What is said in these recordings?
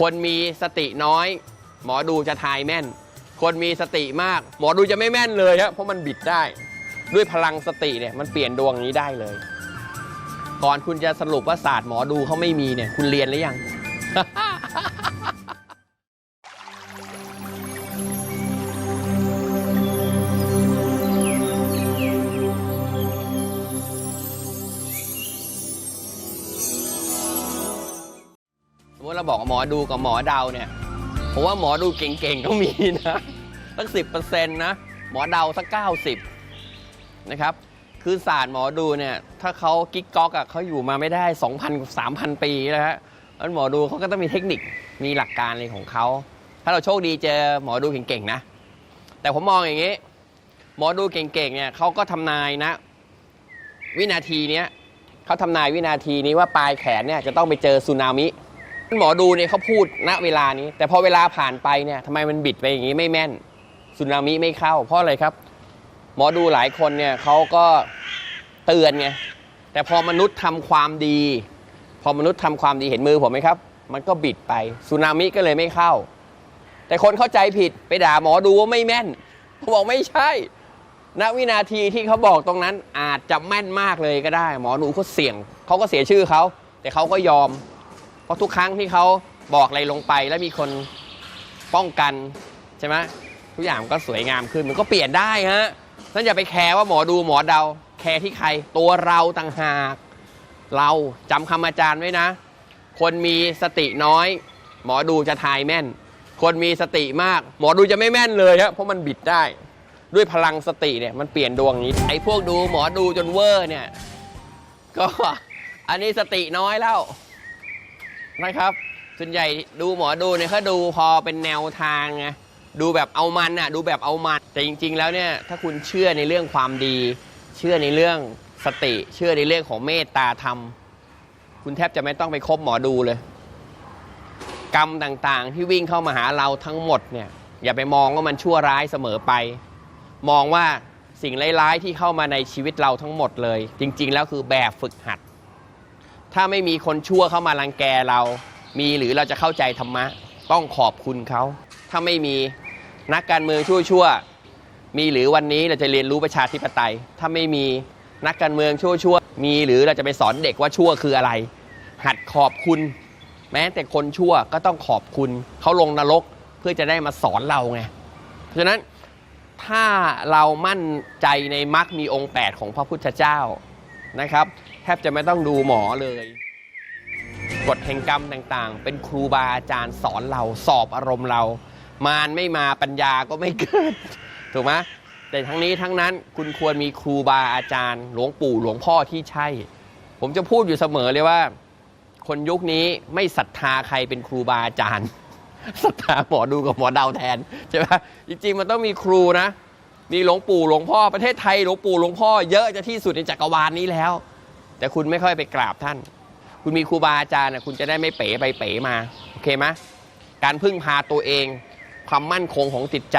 คนมีสติน้อย หมอดูจะทายแม่น คนมีสติมาก หมอดูจะไม่แม่นเลยครับเพราะมันบิดได้ ด้วยพลังสติเนี่ยมันเปลี่ยนดวงนี้ได้เลย ก่อนคุณจะสรุปว่าศาสตร์หมอดูเขาไม่มีเนี่ย คุณเรียนหรือยัง บอกหมอดูกับหมอเดาเนี่ยผมว่าหมอดูเก่งๆก็มีนะตั้งสิบเปอร์เซ็นต์นะหมอเดาสักเก้าสิบนะครับ คือศาสตร์หมอดูเนี่ย ถ้าเขากิ๊กก๊อกอะเขาอยู่มาไม่ได้2,000กับ3,000ปีแล้วฮะแล้วหมอดูเขาก็ต้องมีเทคนิคมีหลักการอะไรของเขา ถ้าเราโชคดีเจอหมอดูเก่งๆนะ แต่ผมมองอย่างนี้ หมอดูเก่งๆเนี่ยเขาก็ทำนายนะ วินาทีเนี้ยเขาทำนายวินาทีนี้ว่าปลายแขนเนี่ยจะต้องไปเจอสึนามิ หมอดูเนี่ยเขาพูดณเวลานี้ แต่พอเวลาผ่านไปเนี่ยทำไมมันบิดไปอย่างนี้ไม่แม่นสึนามิไม่เข้า เพราะอะไรครับ หมอดูหลายคนเนี่ยเขาก็เตือนไงแต่พอมนุษย์ทำความดี พอมนุษย์ทำความดีเห็นมือผมไหมครับ มันก็บิดไปสึนามิก็เลยไม่เข้า แต่คนเข้าใจผิดไปด่าหมอดูว่าไม่แม่นเขาบอกไม่ใช่ณวินาทีที่เขาบอกตรงนั้นอาจจะแม่นมากเลยก็ได้ หมอดูเขาเสี่ยงเขาก็เสียชื่อเขาแต่เขาก็ยอม เพราะทุกครั้งที่เขาบอกอะไรลงไป แล้วมีคนป้องกันใช่ไหมทุกอย่างก็สวยงามขึ้นมันก็เปลี่ยนได้ฮะนั่นอย่าไปแคร์ว่าหมอดูหมอเดา แคร์ที่ใครตัวเราต่างหาก เราจำคำอาจารย์ไว้นะ คนมีสติน้อย หมอดูจะทายแม่น คนมีสติมาก หมอดูจะไม่แม่นเลยครับเพราะมันบิดได้ ด้วยพลังสติเนี่ยมันเปลี่ยนดวงนี้ ไอ้พวกดูหมอดูจนเวอร์เนี่ย ก็อันนี้สติน้อยแล้ว นะครับ ส่วนใหญ่ดูหมอดูเนี่ยเขาดูพอเป็นแนวทางไงดูแบบเอามันน่ะดูแบบเอามันแต่จริง ๆ แล้วเนี่ยถ้าคุณเชื่อในเรื่องความดี เชื่อในเรื่องสติ เชื่อในเรื่องของเมตตาธรรม คุณแทบจะไม่ต้องไปคบหมอดูเลย กรรมต่างๆ ที่วิ่งเข้ามาหาเราทั้งหมดเนี่ยอย่าไปมองว่ามันชั่วร้ายเสมอไป มองว่าสิ่งร้ายๆที่เข้ามาในชีวิตเราทั้งหมดเลย จริง ๆ แล้วคือแบบฝึกหัด ถ้าไม่มีคนชั่วเข้ามารังแกเรา มีหรือเราจะเข้าใจธรรมะ ต้องขอบคุณเขา ถ้าไม่มีนักการเมืองชั่วๆ มีหรือวันนี้เราจะเรียนรู้ประชาธิปไตย ถ้าไม่มีนักการเมืองชั่วๆ มีหรือเราจะไปสอนเด็กว่าชั่วคืออะไร หัดขอบคุณ แม้แต่คนชั่วก็ต้องขอบคุณ เขาลงนรกเพื่อจะได้มาสอนเราไง เพราะฉะนั้นถ้าเรามั่นใจในมรรคมีองค์ 8 ของพระพุทธเจ้า นะครับ แทบจะไม่ต้องดูหมอเลย กฎแห่งกรรมต่างๆ เป็นครูบาอาจารย์สอนเราสอบอารมณ์เรา มารไม่มาปัญญาก็ไม่เกิด ถูกไหมแต่ทั้งนี้ทั้งนั้นคุณควรมีครูบาอาจารย์ หลวงปู่หลวงพ่อที่ใช่ ผมจะพูดอยู่เสมอเลยว่า คนยุคนี้ไม่ศรัทธาใครเป็นครูบาอาจารย์ศรัทธาหมอดูกับหมอเดาแทนใช่ไหมจริงๆมันต้องมีครูนะ มีหลวงปู่หลวงพ่อประเทศไทยหลวงปู่หลวงพ่อเยอะจะที่สุดในจักรวาลนี้แล้ว แต่คุณไม่ค่อยไปกราบท่าน คุณมีครูบาอาจารย์นะคุณจะได้ไม่เป๋ไปเป๋มาโอเคไหมการพึ่งพาตัวเอง ความมั่นคงของจิตใจ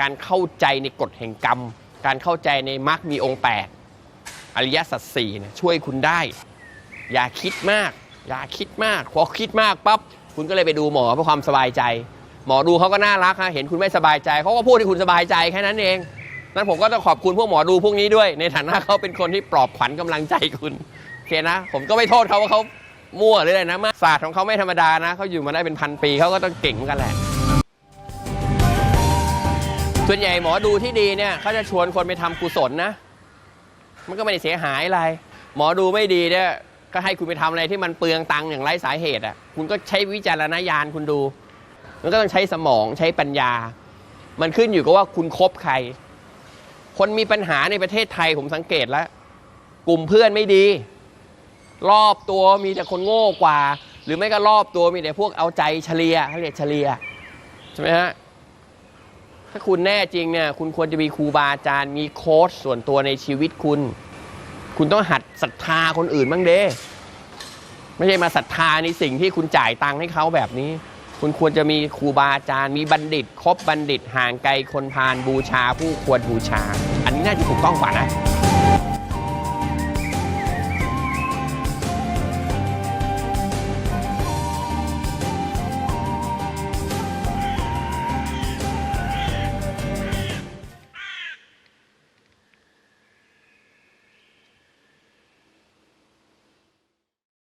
การเข้าใจในกฎแห่งกรรม การเข้าใจในมรรคมีองค์แปดอริยสัจสี่นี่ยช่วยคุณได้ อย่าคิดมาก อย่าคิดมากพอคิดมากปั๊บคุณก็เลยไปดูหมอเพื่อความสบายใจ หมอดูเขาก็น่ารักฮะเห็นคุณไม่สบายใจเขาก็พูดให้คุณสบายใจแค่นั้นเอง นั้นผมก็ต้องขอบคุณพวกหมอดูพวกนี้ด้วย ในฐานะเขาเป็นคนที่ปลอบขวัญกำลังใจคุณโอเคนะ ผมก็ไม่โทษเขาว่าเขามั่วหรืออะไรนะศาสตร์ของเขาไม่ธรรมดานะเขาอยู่มาได้เป็นพันปีเขาก็ต้องเก่งเหมือนกันแหละ ส่วนใหญ่หมอดูที่ดีเนี่ยเขาจะชวนคนไปทำกุศลนะ มันก็ไม่ได้เสียหายอะไร หมอดูไม่ดีเนี่ยก็ให้คุณไปทำอะไรที่มันเปลืองตังค์อย่างไร้สาเหตุอะ คุณก็ใช้วิจารณญาณคุณดู มันก็ต้องใช้สมองใช้ปัญญา มันขึ้นอยู่กับว่าคุณคบใคร คนมีปัญหาในประเทศไทยผมสังเกตแล้ว กลุ่มเพื่อนไม่ดี รอบตัวมีแต่คนโง่กว่า หรือไม่ก็รอบตัวมีแต่พวกเอาใจเฉลียเขาเรียกเฉลียใช่ไหมฮะถ้าคุณแน่จริงเนี่ยคุณควรจะมีครูบาอาจารย์มีโค้ชส่วนตัวในชีวิตคุณ คุณต้องหัดศรัทธาคนอื่นบ้างเด้ไม่ใช่มาศรัทธาในสิ่งที่คุณจ่ายตังค์ให้เขาแบบนี้ คุณควรจะมีครูบาอาจารย์มีบัณฑิต คบบัณฑิตห่างไกลคนพาลบูชาผู้ควรบูชา อันนี้น่าจะถูกต้องกว่านะ